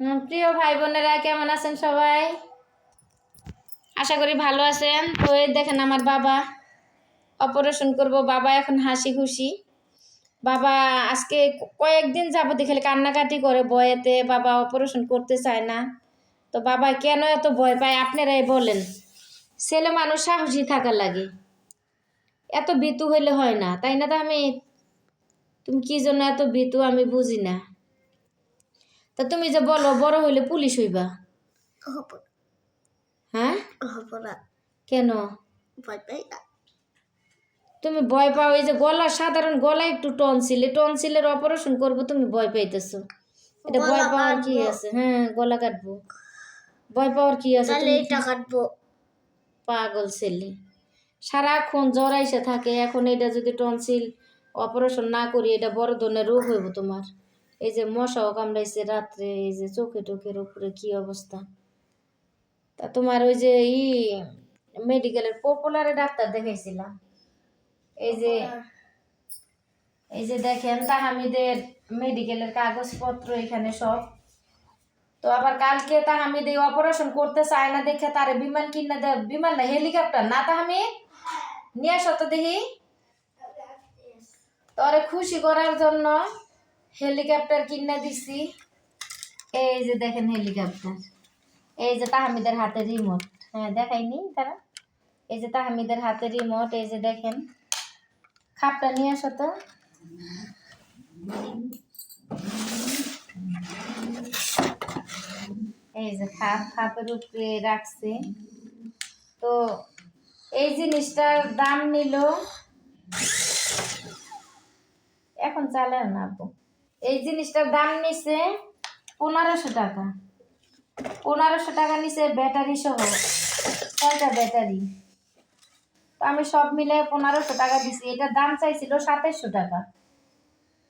প্রিয় ভাই বোনেরা কেমন আছেন সবাই? আশা করি ভালো আছেন। তো এই দেখেন আমার বাবা অপারেশন করব। বাবা এখন হাসি খুশি। বাবা আজকে কয়েকদিন যাবত খালি কান্নাকাটি করে বয়েতে। বাবা অপারেশন করতে চায় না। তো বাবা, কেন এত ভয় পায়? আপনারাই বলেন। ছেলে মানুষ সাহসী থাকা লাগে। এত বিতু হইলে হয় না। তাই না তো আমি? তুমি কি জন্য এত বিতু আমি বুঝি না। তা তুমি যে বলো বড় হইলে পুলিশ হইবা। হ্যাঁ? কেন? তুমি ভয় পাও এই যে গলা সাধারণ গলা একটু টনসিলে টনসিলের অপারেশন করব তুমি ভয় পাইতেছো। এটা ভয় পাওয়ার কি। আছে? হ্যাঁ গলা কাটবো। ভয় পাওয়ার কি আছে? তাহলে এটা কাটবো। পাগল ছেলে। সারাক্ষণ জ্বর আইসে থাকে এখন এটা যদি টনসিল অপারেশন না করি এটা বড় ধরনের রোগ হইব তোমার। এই যে মশাও কামড়াইছে রাত্রে এই যে চোখে টোখের উপরে কি অবস্থা? তা তোমার ওই যে ই মেডিকেলের পপুলারে ডাক্তার দেখাইছিলাম। এই যে এই যে দেখেন তাহামিদের মেডিকেলের কাগজপত্র এখানে সব। তো আবার কালকে তাহামিদ এই অপারেশন করতে চায় না দেখে তারে বিমান কিনে দে বিমান না হেলিকপ্টার না তাহামিদ? নিয়ে আসো তো দেখি। তোরে খুশি করার জন্য হেলিকপ্টার কিনে দিছি। এই যে দেখেন হেলিকপ্টার। এই যে তাহামিদের হাতে রিমোট হ্যাঁ দেখাইনি তারা? এই যে তাহামিদের হাতে রিমোট এই যে দেখেন। খাপটা নিয়ে আসো তো। এই যে খাপ, খাপের উপরে রাখছে। তো এই জিনিসটার দাম নিল। এখন চালায় না আপু। এই জিনিসটার দাম নিছে পনেরোশো টাকা। পনেরোশো টাকা নিছে ব্যাটারি সহ। ছয়টা ব্যাটারি তো আমি সব মিলে পনেরোশো টাকা দিছি। এটার দাম চাইছিল সাতাইশশো টাকা।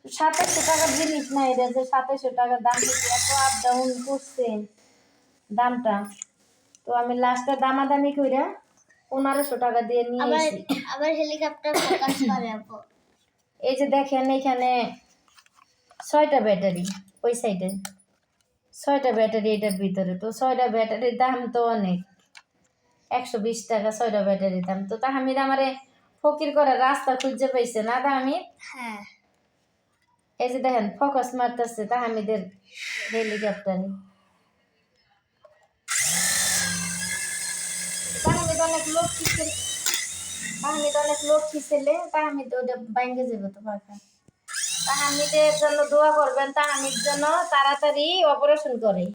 সাতাইশশো টাকার জিনিস না এটা যে সাতাইশশো টাকার দাম দিচ্ছে এত আপ ডাউন করছে দামটা। তো আমি লাস্টে দামাদামি কইরা পনেরোশো টাকা দিয়ে নিয়ে আবার হেলিকপ্টার করে এই যে দেখেন এখানে ছয়টা ব্যাটারি ওই সাইডে। ছয়টা ব্যাটারি এটার ভিতরে তো ছয়টা ব্যাটারির দাম তো অনেক। একশো বিশ টাকা ছয়টা ব্যাটারির দাম। তো তাহামিদ আমারে ফকির করে রাস্তা খুঁজে পাইছে না তাহামিদ? হ্যাঁ। এই যে দেখেন ফোকাস মারতেছে তাহামিদের হেলিকপ্টারে। তাহামিদ অনেক লক্ষ্মী ছেলে তাহামিদ অনেক লক্ষ্মী ছেলে তাহামিদ ওটা বাইঙ্গে যাবে তো পাখা তাহামিদের জন্য দোয়া করবেন তাহামিদ জন্য তাড়াতাড়ি অপারেশন করে।